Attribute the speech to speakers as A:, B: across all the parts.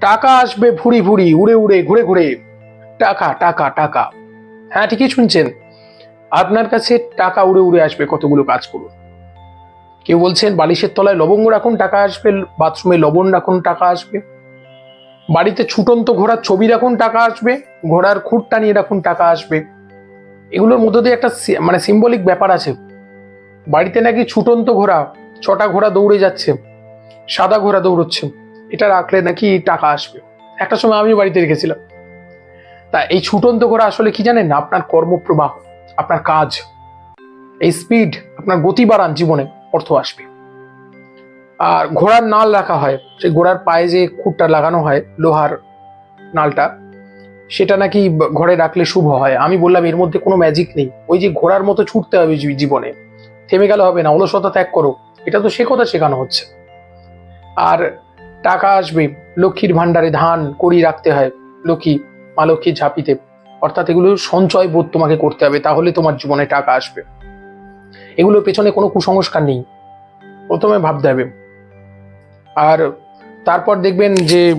A: টাকা আসবে ভুড়ি ভুড়ি, উড়ে উড়ে, ঘুরে ঘুরে। টাকা টাকা টাকা। হ্যাঁ ঠিকই শুনছেন। আপনার কাছে টাকা উড়ে উড়ে আসবে, কতগুলো কাজ করুন। কেউ বলছেন, বালিশের তলায় লবঙ্গ রাখুন, টাকা আসবে, বাথরুমে লবণ রাখুন, টাকা আসবে। বাড়িতে ছুটন্ত ঘোড়ার ছবি রাখুন, টাকা আসবে। ঘোড়ার খুঁট টানিয়ে রাখুন, টাকা আসবে। এগুলোর মধ্যে দিয়ে একটা মানে সিম্বলিক ব্যাপার আছে। বাড়িতে নাকি ছুটন্ত ঘোড়া, ছটা ঘোড়া দৌড়ে যাচ্ছে, সাদা ঘোড়া দৌড়চ্ছে। এটা রাখলে নাকি টাকা আসবে। একটা সময় আমিও বাড়িতে রেখেছিলাম। তা এই ছুটন্ত ঘোড়া আসলে কি জানেন? আপনার কর্মপ্রবাহ, আপনার কাজ। এই স্পিড আপনার গতি বাড়ান জীবনে, অর্থ আসবে। আর ঘোড়ার নাল রাখা হয়, সেই ঘোড়ার পায়ে যে খুঁটটা লাগানো হয়, লোহার নালটা, সেটা নাকি ঘরে রাখলে শুভ হয়। আমি বললাম, এর মধ্যে কোনো ম্যাজিক নেই। ওই যে ঘোড়ার মতো ছুটতে হবে জীবনে। থেমে গেলে হবে না, অলসতা ত্যাগ করো। এটা তো সে কথা শেখানো হচ্ছে। আর টাকা আসবে, লক্ষ্মীর ভাণ্ডারে ধান করি রাখতে হয়, লক্ষ্মী, মা লক্ষ্মীর ঝাঁপিতে। অর্থাৎ এগুলো সঞ্চয় বোধ তোমাকে করতে হবে, তাহলে তোমার জীবনে টাকা আসবে। এগুলোর পেছনে কোনো কুসংস্কার নেই। প্রথমে ভাবতে হবে। আর তারপর দেখবেন যে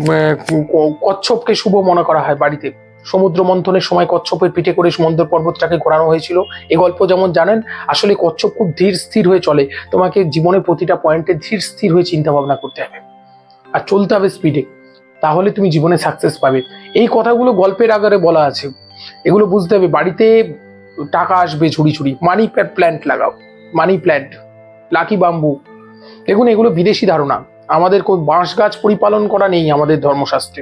A: কচ্ছপকে শুভ মনে করা হয় বাড়িতে। সমুদ্র মন্থনের সময় কচ্ছপের পিঠে করে সমুদ্র পর্বতটাকে ঘোরানো হয়েছিল। এই গল্প যেমন জানেন, আসলে কচ্ছপ খুব ধীর স্থির হয়ে চলে। তোমাকে জীবনের প্রতিটা পয়েন্টে ধীর স্থির হয়ে চিন্তা ভাবনা করতে হবে। আর চলতে হবে স্পিডে তাহলে তুমি জীবনে সাকসেস পাবে। এই কথাগুলো গল্পের আকারে বলা আছে। এগুলো বুঝতে হবে, বাড়িতে টাকা আসবে ঝুড়ি ঝুড়ি মানি প্ল্যান্ট লাগাও মানি প্ল্যান্ট লাকি বাম্বু দেখুন, এগুলো বিদেশি ধারণা। আমাদের বাঁশ গাছ পরিপালন করা নেই আমাদের ধর্মশাস্ত্রে।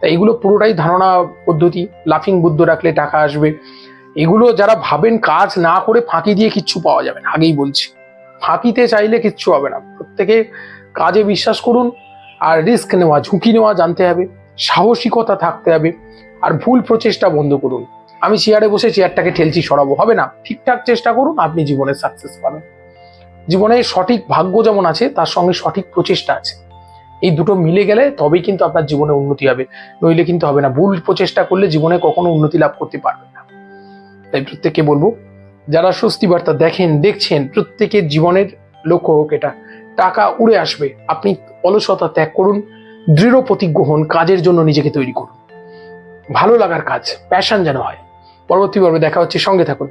A: তাই এগুলো পুরোটাই ধারণা পদ্ধতি লাফিং বুদ্ধ রাখলে টাকা আসবে। এগুলো যারা ভাবেন কাজ না করে ফাঁকি দিয়ে কিচ্ছু পাওয়া যাবে না, আগেই বলছি। ফাঁকিতে চাইলে কিচ্ছু হবে না। প্রত্যেকে কাজে বিশ্বাস করুন আর রিস্ক নেওয়া, ঝুঁকি নেওয়া জানতে হবে, সাহসিকতা থাকতে হবে, আর ভুল প্রচেষ্টা বন্ধ করুন। আমি চেয়ারে বসে চেয়ারটাকে ঠেলছি, সরাবো, হবে না? ঠিকঠাক চেষ্টা করুন, আপনি জীবনে সাকসেস পাবেন। জীবনে সঠিক ভাগ্য যেমন আছে, তার সঙ্গে সঠিক প্রচেষ্টা আছে। এই দুটো মিলে গেলে তবেই কিন্তু আপনার জীবনে উন্নতি হবে। নইলে কিন্তু হবে না। ভুল প্রচেষ্টা করলে জীবনে কখনো উন্নতি লাভ করতে পারবেন না। তাই প্রত্যেককে বলব, যারা স্বস্তি বার্তা দেখেন, দেখছেন, প্রত্যেকের জীবনের লক্ষ্য হোক এটা। টাকা উড়ে আসবে। আপনি অলসতা ত্যাগ করুন, দৃঢ় প্রতিজ্ঞ হন, কাজের জন্য নিজেকে তৈরি করুন। ভালো লাগার কাজ প্যাশন যেন হয়। পরবর্তী পর্বে দেখা হচ্ছে, সঙ্গে থাকুন।